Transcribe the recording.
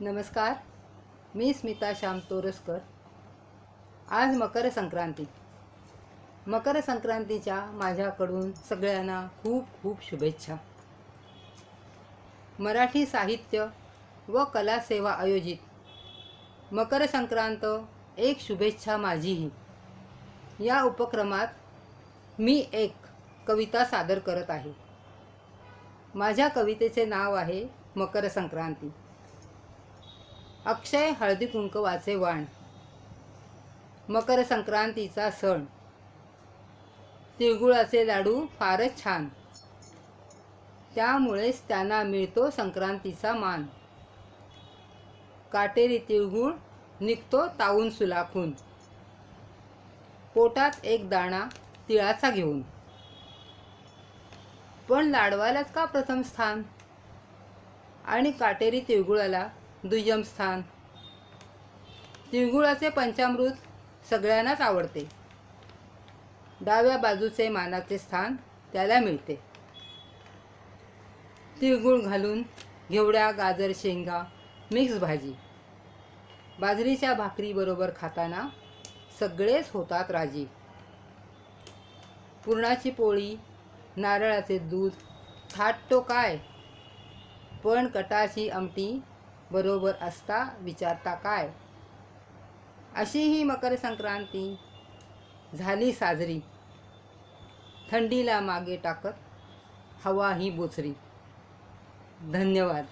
नमस्कार मी स्मिता श्याम तोरसकर. आज मकर संक्रांती मकर संक्रांतीच्या माझ्याकडून सगळ्यांना खूप खूप शुभेच्छा. मराठी साहित्य व कला सेवा आयोजित मकर संक्रांत एक शुभेच्छा माझीही. या उपक्रमात मी एक कविता सादर करत आहे. माझ्या कवितेचे नाव आहे मकर संक्रांती अक्षय हळदी कुंकवाचे वाण. मकर संक्रांतीचा सण. तिळगुळाचे लाडू फारच छान. त्यामुळेच त्यांना मिळतो संक्रांतीचा मान. काटेरी तिळगुळ निघतो तावून सुलाखून. पोटात एक दाणा तिळाचा घेऊन. पण लाडवालाच का प्रथम स्थान? आणि काटेरी तिळगुळाला दुय्यम स्थान. तिळगुळाचे पंचामृत सगळ्यांनाच आवडते. डाव्या बाजूचे मानाचे स्थान त्याला मिळते. तिळगुळ घालून घेवड्या गाजर शेंगा मिक्स भाजी. बाजरीच्या भाकरीबरोबर खाताना सगळेच होतात राजी. पुरणाची पोळी नारळाचे दूध थाटतो काय? पण कटाची आमटी बरोबर असता विचारता काय? अशी ही मकर संक्रांती झाली साजरी. थंडीला मागे टाकत हवा ही बोचरी. धन्यवाद.